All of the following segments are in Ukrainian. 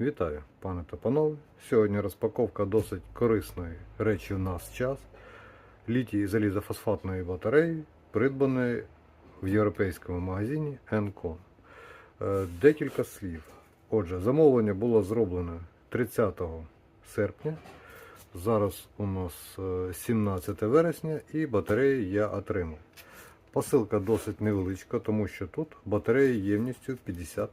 Вітаю, пане та панове. Сьогодні розпаковка досить корисної речі в нас час. Літій залізофосфатної батареї, придбаної в європейському магазині Encon. Е, Декілька слів. Отже, замовлення було зроблено 30 серпня. Зараз у нас е, 17 вересня і батареї я отримав. Посилка досить невеличка, тому що тут батареї ємністю 50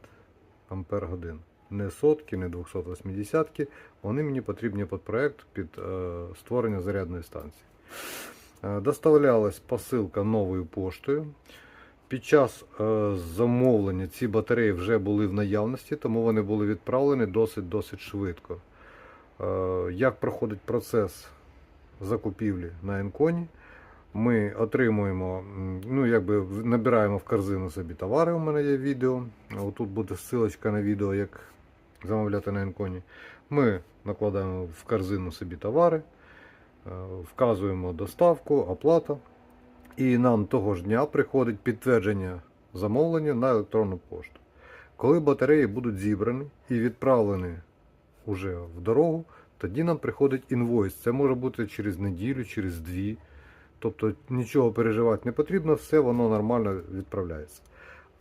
ампер годин. Не сотки, не 280, вони мені потрібні під проект під е, створення зарядної станції. Е, доставлялась посилка новою поштою. Під час е, замовлення ці батареї вже були в наявності, тому вони були відправлені досить-досить швидко. Як проходить процес закупівлі на Енконі? Ми отримуємо, ну якби набираємо в корзину собі товари. У мене є відео. Отут буде ссылочка на відео, як замовляти на Енконі. Ми накладаємо в корзину собі товари, е, вказуємо доставку, оплата. І нам того ж дня приходить підтвердження замовлення на електронну пошту. Коли батареї будуть зібрані і відправлені уже в дорогу, тоді нам приходить інвойс. Це може бути через неділю, через дві. Тобто нічого переживати не потрібно, все воно нормально відправляється.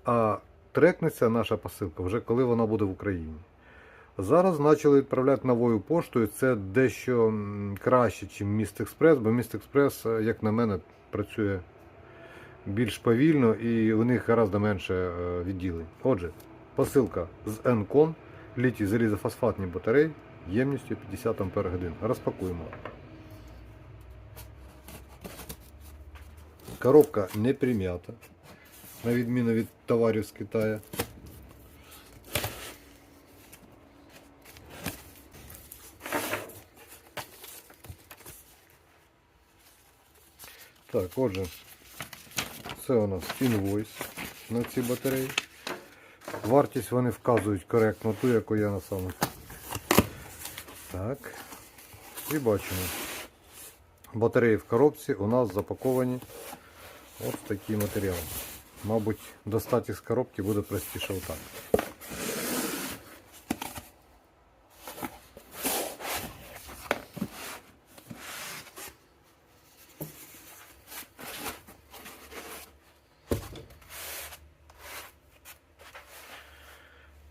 А трекнеться наша посилка вже коли вона буде в Україні. Зараз почали відправляти новою поштою. Це дещо краще, ніж Міст Експрес, бо Міст Експрес, е, як на мене, працює більш повільно і у них гораздо менше е, відділень. Отже, посилка з Encon, літій залізофосфатні батареї ємністю 50 Ампер. Розпакуємо. Коробка не прим'ята, на відміну від товарів з Китаю. Так, отже, це у нас інвойс на ці батареї. Вартість вони вказують коректно ту, яку я на саме. Так. І бачимо. Батареї в коробці у нас запаковані ось в такий матеріал. Мабуть, достати з коробки буде простіше отак.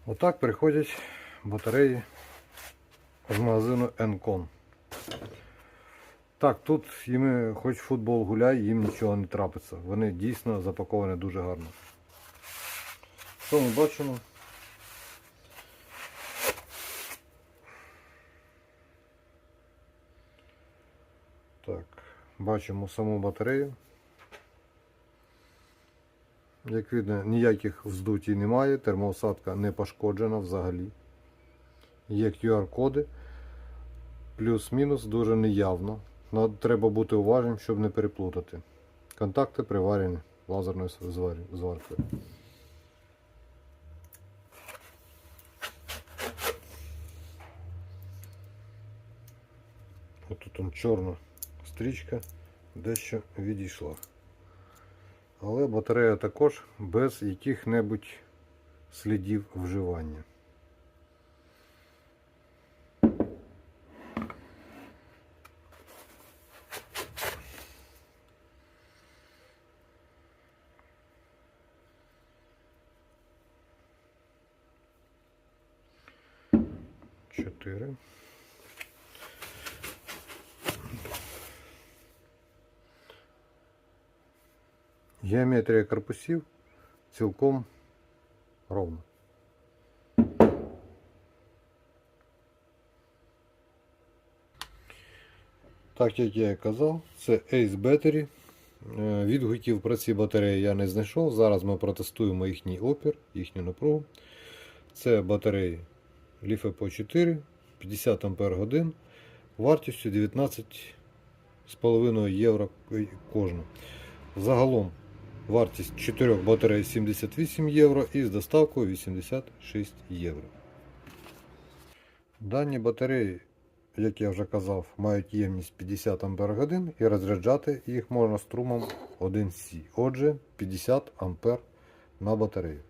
Отак приходять батареї з магазину Encon. Так, тут їм хоч футбол гуляй, їм нічого не трапиться. Вони дійсно запаковані дуже гарно. Що ми бачимо? Так, бачимо саму батарею. Як видно, ніяких вздутій немає, термоусадка не пошкоджена взагалі. Є QR-коди. Плюс-мінус дуже неявно. Треба бути уважним, щоб не переплутати. Контакти приварені лазерною зваркою. Ось тут чорна стрічка дещо відійшла. Але батарея також без яких-небудь слідів вживання. Чотири. Геометрія корпусів цілком ровна. Так як я і казав, це Ace Battery. Е, Відгуків про ці батареї я не знайшов. Зараз ми протестуємо їхній опір, їхню напругу. Це батареї LiFePO 4, 50 Ампер годин, вартістю 19,5 євро кожна. Загалом вартість 4 батарей 78 євро і з доставкою 86 євро. Дані батареї, як я вже казав, мають ємність 50 Ампер годин і розряджати їх можна струмом 1С. Отже, 50 Ампер на батарею.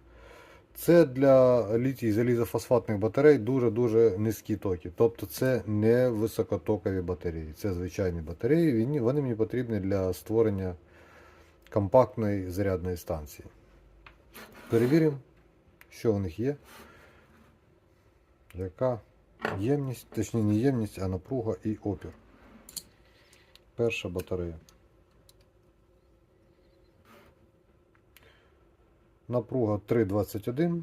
Це для літій залізофосфатних батарей дуже-дуже низькі токи. Тобто це не високотокові батареї. Це звичайні батареї. Вони мені потрібні для створення компактної зарядної станції. Перевіримо, що у них є. Яка ємність, точніше не ємність, а напруга і опір. Перша батарея. Напруга 3,21,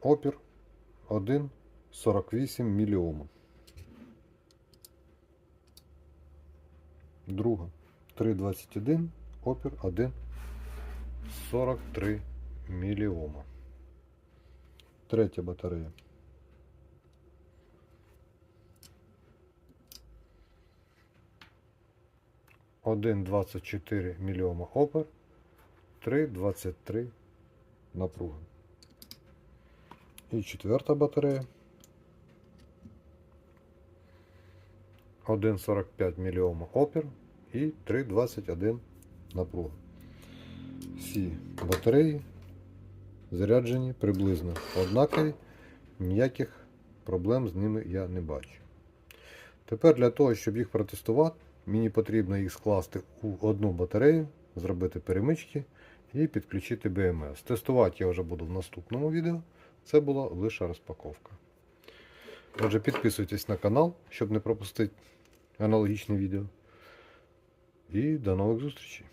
опір 1,48 міліома. Друга 3,21, опір 1,43 міліома. Третя батарея. Один 24 мільйома опер, 3,23 напруга. І четверта батарея. 1,45 мільйома опір і 3,21 напруга. Всі батареї заряджені приблизно однакові, ніяких проблем з ними я не бачу. Тепер для того, щоб їх протестувати, мені потрібно їх скласти у одну батарею, зробити перемички і підключити BMS. Тестувати я вже буду в наступному відео. Це була лише розпаковка. Отже, підписуйтесь на канал, щоб не пропустити аналогічне відео. І до нових зустрічей!